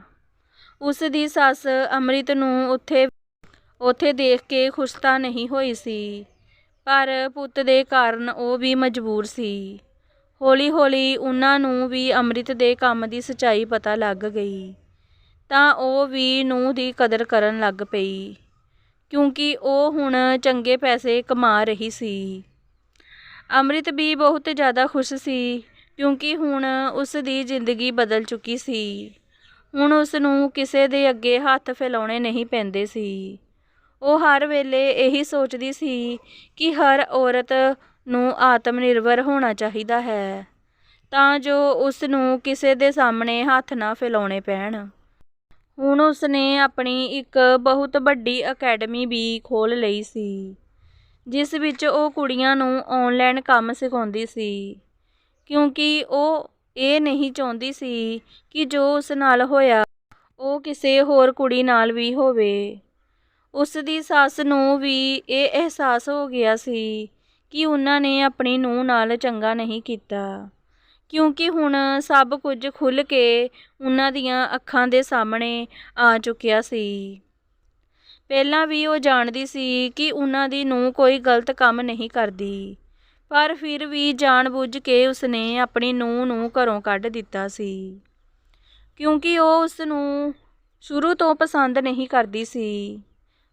ਉਸ ਦੀ ਸੱਸ ਅੰਮ੍ਰਿਤ ਨੂੰ ਉੱਥੇ ਉੱਥੇ ਦੇਖ ਕੇ ਖੁਸ਼ ਤਾਂ ਨਹੀਂ ਹੋਈ ਸੀ, ਪਰ ਪੁੱਤ ਦੇ ਕਾਰਨ ਉਹ ਵੀ ਮਜਬੂਰ ਸੀ। ਹੌਲੀ-ਹੌਲੀ ਉਹਨਾਂ ਨੂੰ ਵੀ ਅੰਮ੍ਰਿਤ ਦੇ ਕੰਮ ਦੀ ਸੱਚਾਈ ਪਤਾ ਲੱਗ ਗਈ। ਤਾਂ ਉਹ ਵੀ ਨੂੰਹ ਦੀ ਕਦਰ ਕਰਨ ਲੱਗ ਪਈ, ਕਿਉਂਕਿ ਉਹ ਹੁਣ ਚੰਗੇ ਪੈਸੇ ਕਮਾ ਰਹੀ ਸੀ। ਅੰਮ੍ਰਿਤ ਵੀ ਬਹੁਤ ਜ਼ਿਆਦਾ ਖੁਸ਼ ਸੀ, ਕਿਉਂਕਿ ਹੁਣ ਉਸ ਦੀ ਜ਼ਿੰਦਗੀ ਬਦਲ ਚੁੱਕੀ ਸੀ। ਹੁਣ ਉਸ ਨੂੰ ਕਿਸੇ ਦੇ ਅੱਗੇ ਹੱਥ ਫੈਲਾਉਣੇ ਨਹੀਂ ਪੈਂਦੇ ਸੀ। ਉਹ ਹਰ ਵੇਲੇ ਇਹੀ ਸੋਚਦੀ ਸੀ ਕਿ ਹਰ ਔਰਤ ਨੂੰ ਆਤਮ ਨਿਰਭਰ ਹੋਣਾ ਚਾਹੀਦਾ ਹੈ, ਤਾਂ ਜੋ ਉਸ ਨੂੰ ਕਿਸੇ ਦੇ ਸਾਹਮਣੇ ਹੱਥ ਨਾ ਫੈਲਾਉਣੇ ਪੈਣ। ਹੁਣ ਉਸ ਨੇ ਆਪਣੀ ਇੱਕ ਬਹੁਤ ਵੱਡੀ ਅਕੈਡਮੀ ਵੀ ਖੋਲ੍ਹ ਲਈ ਸੀ। ਜਿਸ ਵਿੱਚ ਉਹ ਕੁੜੀਆਂ ਨੂੰ ਆਨਲਾਈਨ ਕੰਮ ਸਿਖਾਉਂਦੀ ਸੀ। ਕਿਉਂਕਿ ਉਹ ਇਹ ਨਹੀਂ ਚਾਹੁੰਦੀ ਸੀ ਕਿ ਜੋ ਉਸ ਨਾਲ ਹੋਇਆ, ਉਹ ਕਿਸੇ ਹੋਰ ਕੁੜੀ ਨਾਲ ਵੀ ਹੋਵੇ। ਉਸ ਦੀ ਸੱਸ ਨੂੰ ਵੀ ਇਹ ਅਹਿਸਾਸ ਹੋ ਗਿਆ ਸੀ ਕਿ ਉਹਨਾਂ ਨੇ ਆਪਣੀ ਨੂੰਹ ਨਾਲ ਚੰਗਾ ਨਹੀਂ ਕੀਤਾ। ਕਿਉਂਕਿ ਹੁਣ ਸਭ ਕੁਝ ਖੁੱਲ੍ਹ ਕੇ ਉਹਨਾਂ ਦੀਆਂ ਅੱਖਾਂ ਦੇ ਸਾਹਮਣੇ ਆ ਚੁੱਕਿਆ ਸੀ। ਪਹਿਲਾਂ ਵੀ ਉਹ ਜਾਣਦੀ ਸੀ ਕਿ ਉਹਨਾਂ ਦੀ ਨੂੰਹ ਕੋਈ ਗਲਤ ਕੰਮ ਨਹੀਂ ਕਰਦੀ। ਪਰ ਫਿਰ ਵੀ ਜਾਣਬੁੱਝ ਕੇ ਉਸਨੇ ਆਪਣੀ ਨੂੰਹ ਨੂੰ ਘਰੋਂ ਕੱਢ ਦਿੱਤਾ ਸੀ। ਕਿਉਂਕਿ ਉਹ ਉਸ ਨੂੰ ਸ਼ੁਰੂ ਤੋਂ ਪਸੰਦ ਨਹੀਂ ਕਰਦੀ ਸੀ।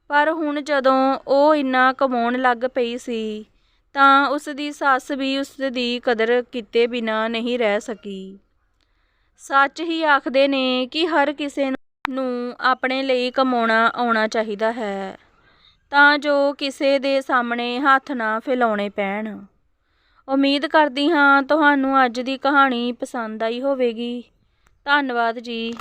ਪਰ ਹੁਣ ਜਦੋਂ ਉਹ ਇੰਨਾ ਕਮਾਉਣ ਲੱਗ ਪਈ ਸੀ, ਤਾਂ ਉਸ ਦੀ ਸੱਸ ਵੀ ਉਸ ਦੀ ਕਦਰ ਕੀਤੇ ਬਿਨਾ ਨਹੀਂ ਰਹਿ ਸਕੀ। ਸੱਚ ਹੀ ਆਖਦੇ ਨੇ ਕਿ ਹਰ ਕਿਸੇ ਨੂੰ ਆਪਣੇ ਲਈ ਕਮਾਉਣਾ, ਆਉਣਾ ਚਾਹੀਦਾ ਹੈ ਤਾਂ ਜੋ ਕਿਸੇ ਦੇ ਸਾਹਮਣੇ ਹੱਥ ਨਾ ਫੈਲਾਉਣੇ ਪੈਣ। ਉਮੀਦ ਕਰਦੀ ਹਾਂ ਤੁਹਾਨੂੰ ਅੱਜ ਦੀ ਕਹਾਣੀ ਪਸੰਦ ਆਈ ਹੋਵੇਗੀ। ਧੰਨਵਾਦ ਜੀ।